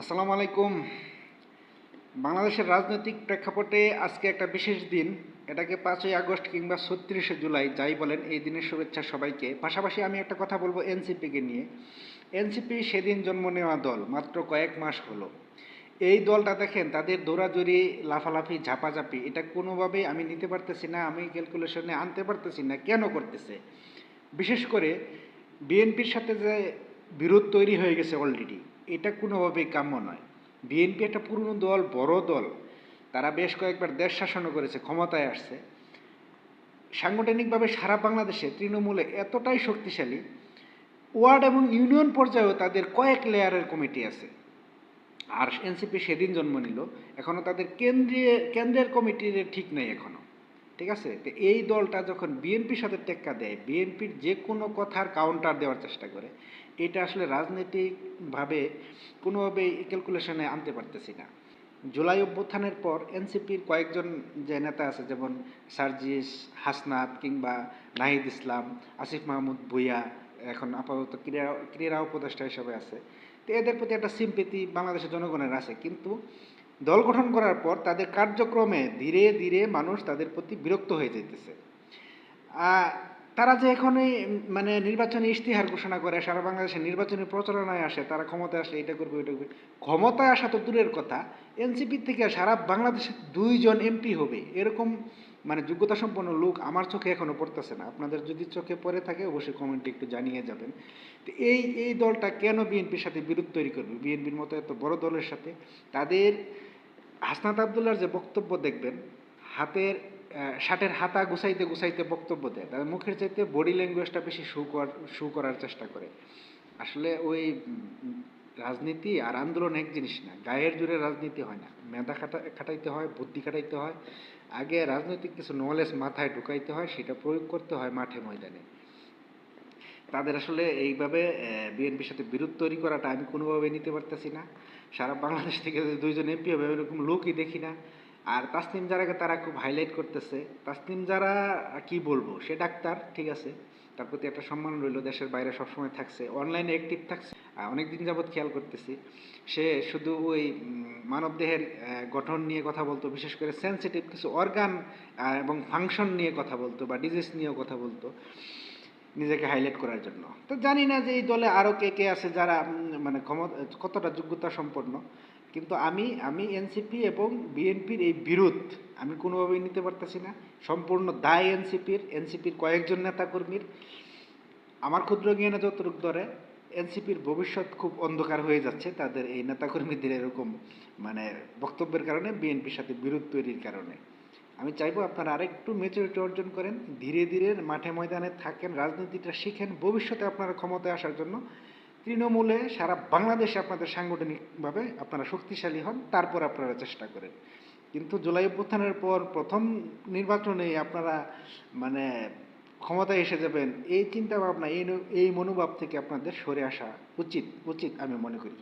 আসসালামু আলাইকুম। বাংলাদেশের রাজনৈতিক প্রেক্ষাপটে আজকে একটা বিশেষ দিন। এটাকে পাঁচই আগস্ট কিংবা ছত্রিশে জুলাই, যাই বলেন, এই দিনের শুভেচ্ছা সবাইকে। পাশাপাশি আমি একটা কথা বলব এনসিপিকে নিয়ে। এনসিপি সেদিন জন্ম নেওয়া দল, মাত্র কয়েক মাস হলো। এই দলটা দেখেন, তাদের দৌড়াদৌড়ি, লাফালাফি, ঝাপাঝাপি, এটা কোনোভাবেই আমি নিতে পারতেছি না, আমি ক্যালকুলেশনে আনতে পারতেছি না, কেন করতেছে? বিশেষ করে বিএনপির সাথে যে বিরোধ তৈরি হয়ে গেছে অলরেডি। এটা কোনোভাবেই কাম্য নয়। বিএনপি একটা পুরনো দল, বড় দল। তারা বেশ কয়েকবার দেশ শাসনও করেছে, ক্ষমতায় আসছে। সাংগঠনিকভাবে সারা বাংলাদেশে তৃণমূলে এতটাই শক্তিশালী, ওয়ার্ড এবং ইউনিয়ন পর্যায়েও তাদের কয়েক লেয়ারের কমিটি আছে। আর এনসিপি সেদিন জন্ম নিল। এখনও তাদের কেন্দ্রীয়, কেন্দ্রের কমিটির ঠিক নেই এখনও ঠিক আছে? তো এই দলটা যখন বিএনপির সাথে টেক্কা দেয়, বিএনপির যে কোনো কথার কাউন্টার দেওয়ার চেষ্টা করে, এটা আসলে রাজনৈতিকভাবে কোনোভাবেই ক্যালকুলেশনে আনতে পারতেছি না। জুলাই অভ্যুত্থানের পর এনসিপির কয়েকজন যে নেতা আছে, যেমন সার্জিস হাসনাত কিংবা নাহিদ ইসলাম, আসিফ মাহমুদ ভুইয়া, এখন আপাতত ক্রীড়া ক্রীড়া উপদেষ্টা হিসেবে আছে। তো এদের প্রতি একটা সিম্পেথি বাংলাদেশের জনগণের আছে। কিন্তু দল গঠন করার পর তাদের কার্যক্রমে ধীরে ধীরে মানুষ তাদের প্রতি বিরক্ত হয়ে যেতেছে তারা যে এখনই মানে নির্বাচনী ইশতেহার ঘোষণা করে, সারা বাংলাদেশে নির্বাচনী প্রচারণায় আসে, তারা ক্ষমতায় আসলে এটা করবে, ওইটা করবে। ক্ষমতায় আসা তো দূরের কথা, এনসিপি থেকে সারা বাংলাদেশে দুইজন এমপি হবে, এরকম মানে যোগ্যতা সম্পন্ন লোক আমার চোখে এখনও পড়তেছে না। আপনাদের যদি চোখে পড়ে থাকে, অবশ্যই কমেন্টে একটু জানিয়ে যাবেন। তো এই এই দলটা কেন বিএনপির সাথে বিরোধ তৈরি করবে? বিএনপির মতো এত বড় দলের সাথে তাদের হাসনাত আবদুল্লার যে বক্তব্য দেখবেন, হাতের শার্টের হাতা গুছাইতে গুছাইতে বক্তব্য দেয়। তাদের মুখের চাইতে বডি ল্যাঙ্গুয়েজটা বেশি শু করার শু করার চেষ্টা করে। আসলে ওই রাজনীতি আর আন্দোলন এক জিনিস না, গায়ের জুড়ে রাজনীতি হয় না। মেধা খাটা, খাটাইতে হয়, বুদ্ধি খাটাইতে হয়। আগে রাজনৈতিক কিছু নলেজ মাথায় ঢুকাইতে হয়, সেটা প্রয়োগ করতে হয় মাঠে ময়দানে। তাদের আসলে এইভাবে বিএনপির সাথে বিরোধ তৈরি করাটা আমি কোনোভাবে নিতে পারতেছি না। সারা বাংলাদেশ থেকে দুইজন এমপি হবে এরকম লোকই দেখি না। আর তাসনিম যারাকে তারা খুব হাইলাইট করতেছে। তাসনিম যারা কি বলব? সে ডাক্তার, ঠিক আছে। তার প্রতি একটা সম্মান রইল, দেশের বাইরে সবসময় থাকছে। অনলাইনে অ্যাক্টিভ থাকছে। অনেক দিন যাবৎ খেয়াল করতেছি, সে শুধু ওই মানবদেহের গঠন নিয়ে কথা বলতো, বিশেষ করে সেন্সিটিভ কিছু অর্গান এবং ফাংশন নিয়ে কথা বলতো বা ডিজিজ নিয়েও কথা বলতো। নিজেকে হাইলাইট করার জন্য। তো জানি না যে এই দলে আরও কে কে আছে যারা মানে ক্ষমতা, কতটা যোগ্যতা সম্পন্ন। কিন্তু আমি আমি এনসিপি এবং বিএনপির এই বিরোধ আমি কোনোভাবেই নিতে পারতেছি না। সম্পূর্ণ দায় এনসিপির এনসিপির কয়েকজন নেতাকর্মীর। আমার ক্ষুদ্র জ্ঞানে যতটুকু ধরে এনসিপির ভবিষ্যৎ খুব অন্ধকার হয়ে যাচ্ছে। তাদের এই নেতাকর্মীদের এরকম মানে বক্তব্যের কারণে বিএনপির সাথে বিরোধ তৈরির কারণে। আমি চাইব আপনারা আরেকটু মেচুরিটি অর্জন করেন, ধীরে ধীরে মাঠে ময়দানে থাকেন, রাজনীতিটা শিখেন, ভবিষ্যতে আপনারা ক্ষমতায় আসার জন্য। তৃণমূলে সারা বাংলাদেশে আপনাদের সাংগঠনিকভাবে আপনারা শক্তিশালী হন, তারপর আপনারা চেষ্টা করেন। কিন্তু জুলাই অভ্যুত্থানের পর প্রথম নির্বাচনে আপনারা মানে ক্ষমতায় এসে যাবেন, এই চিন্তা ভাবনা এই এই মনোভাব থেকে আপনাদের সরে আসা উচিত উচিত আমি মনে করি।